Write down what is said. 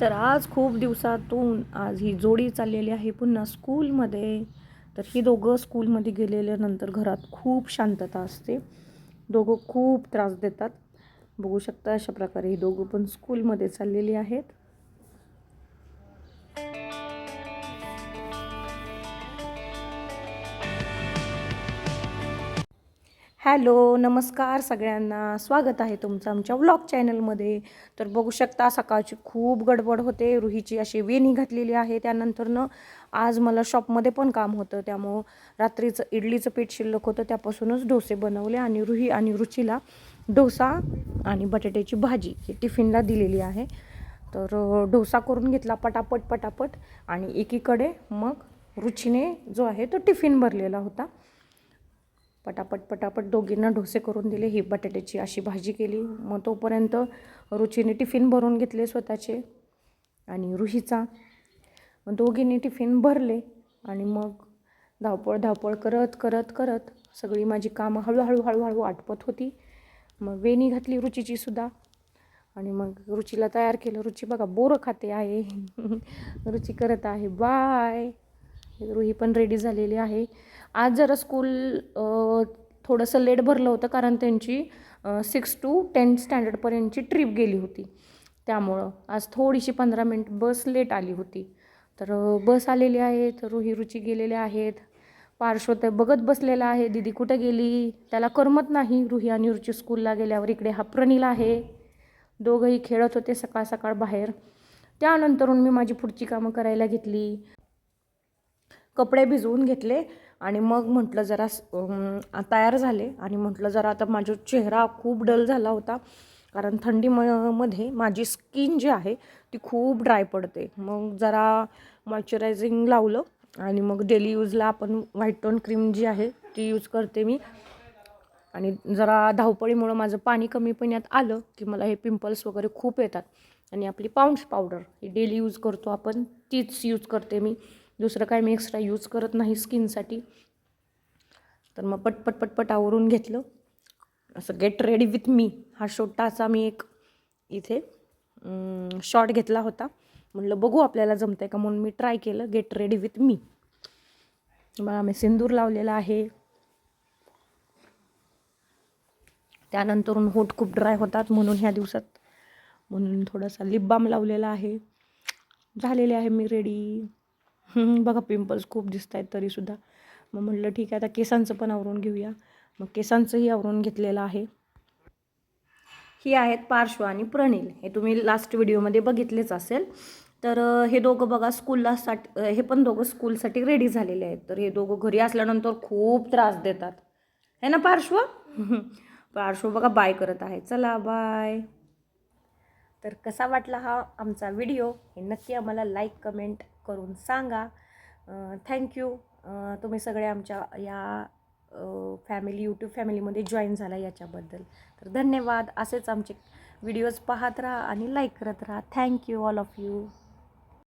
तर आज खूप दिवसातून आज ही जोडी चाललेली आहे पुन्हा स्कूलमध्ये. तर ही दोघं स्कूलमध्ये गेलेल्यानंतर घरात खूप शांतता असते. दोघं खूप त्रास देतात. बघू शकता अशा प्रकारे ही दोघं पण स्कूलमध्ये चाललेली आहेत. हॅलो नमस्कार सगळ्यांना. स्वागत आहे तुमचं आमच्या व्लॉग चॅनलमध्ये. तर बघू शकता सकाळची खूप गडबड होते. रुहीची अशी वेणी घातलेली आहे. त्यानंतरनं आज मला शॉपमध्ये पण काम होतं. त्यामुळं रात्रीचं इडलीचं पीठ शिल्लक होतं. त्यापासूनच डोसे बनवले आणि रुही आणि रुचीला डोसा आणि बटाट्याची भाजी ही टिफिनला दिलेली आहे. तर डोसा करून घेतला पटापट पटापट. आणि एकीकडे मग रुचीने जो आहे तो टिफिन भरलेला होता. पटापट पटापट दोघींना डोसे करून दिले ही बटाट्याची अशी भाजी केली. मग तोपर्यंत रुचीने टिफिन भरून घेतले स्वतःचे आणि रुहीचा. दोघींनी टिफिन भरले आणि मग धावपळ धावपळ करत करत करत सगळी माझी कामं हळूहळू हळूहळू आटपत होती. मग वेणी घातली रुचीची सुद्धा आणि मग रुचीला तयार केलं. रुची बघा बोरं खाते आहे. रुची करत आहे. बाय! रुही पण रेडी झालेली आहे. आज जरा स्कूल थोडंसं लेट भरलं होतं कारण त्यांची सिक्स टू टेन स्टँडर्डपर्यंतची ट्रिप गेली होती. त्यामुळं आज थोडीशी पंधरा मिनिट बस लेट आली होती. तर बस आलेली आहे तर रुही रुची गेलेल्या आहेत. पार्श्व तर बघत बसलेला आहे दीदी कुठं गेली? त्याला करमत नाही रुही आणि रुची स्कूलला गेल्यावर इकडे हा प्रणील आहे. दोघंही खेळत होते सकाळ सकाळ बाहेर. त्यानंतरून मी माझी पुढची कामं करायला घेतली. कपडे भिजवून घेतले आणि मग म्हटलं जरा तयार झाले. आणि म्हटलं जरा आता माझा चेहरा खूप डल झाला होता. कारण थंडी म मध्ये माझी स्किन जी आहे ती खूप ड्राय पडते. मग जरा मॉइश्चरायझिंग लावलं आणि मग डेली यूजला आपण व्हाईट टोन क्रीम जी आहे ती यूज करते मी. आणि जरा धावपळीमुळं माझं पाणी कमी पिण्यात आलं की मला हे पिंपल्स वगैरे खूप येतात. आणि आपली पाऊंड्स पावडर ही डेली यूज करतो आपण तीच यूज करते मी. दुसरं काय मी एक्स्ट्रा यूज करत नाही स्किनसाठी तर मग पटपट पटपट आवरून घेतलं. असं गेट रेडी विथ मी हा छोटासा मी एक इथे शॉर्ट घेतला होता. म्हटलं बघू आपल्याला जमतंय का? म्हणून मी ट्राय केलं गेट रेडी विथ मी मला मी सिंदूर लावलेला आहे. त्यानंतरून होठ खूप ड्राय होतात म्हणून ह्या दिवसात. म्हणून थोडासा लिप बाम लावलेला आहे. झालेले आहे मी रेडी बघा पिंपल्स खूप दिसत आहेत तरीसुद्धा. मग म्हटलं ठीक आहे आता केसांचं पण आवरून घेऊया. मग केसांचंही आवरून घेतलेलं आहे. ही आहेत पार्श्व आणि प्रणील. हे तुम्ही लास्ट व्हिडिओमध्ये बघितलेच असेल. तर हे दोघं बघा स्कूलला साठी हे पण दोघं स्कूलसाठी रेडी झालेले आहेत. तर हे दोघं घरी असल्यानंतर खूप त्रास देतात. है ना पार्श्व? पार्श्व बघा बाय करत आहे. चला बाय तर कसा वाटला हा आमचा व्हिडिओ हे नक्की आम्हाला लाईक कमेंट करून सांगा. थँक्यू तुम्ही सगळे आमच्या या फॅमिली यूट्यूब फॅमिलीमध्ये जॉईन झाला याच्याबद्दल. तर धन्यवाद. असेच आमचे व्हिडिओज पाहत राहा आणि लाईक करत राहा. Thank you all of you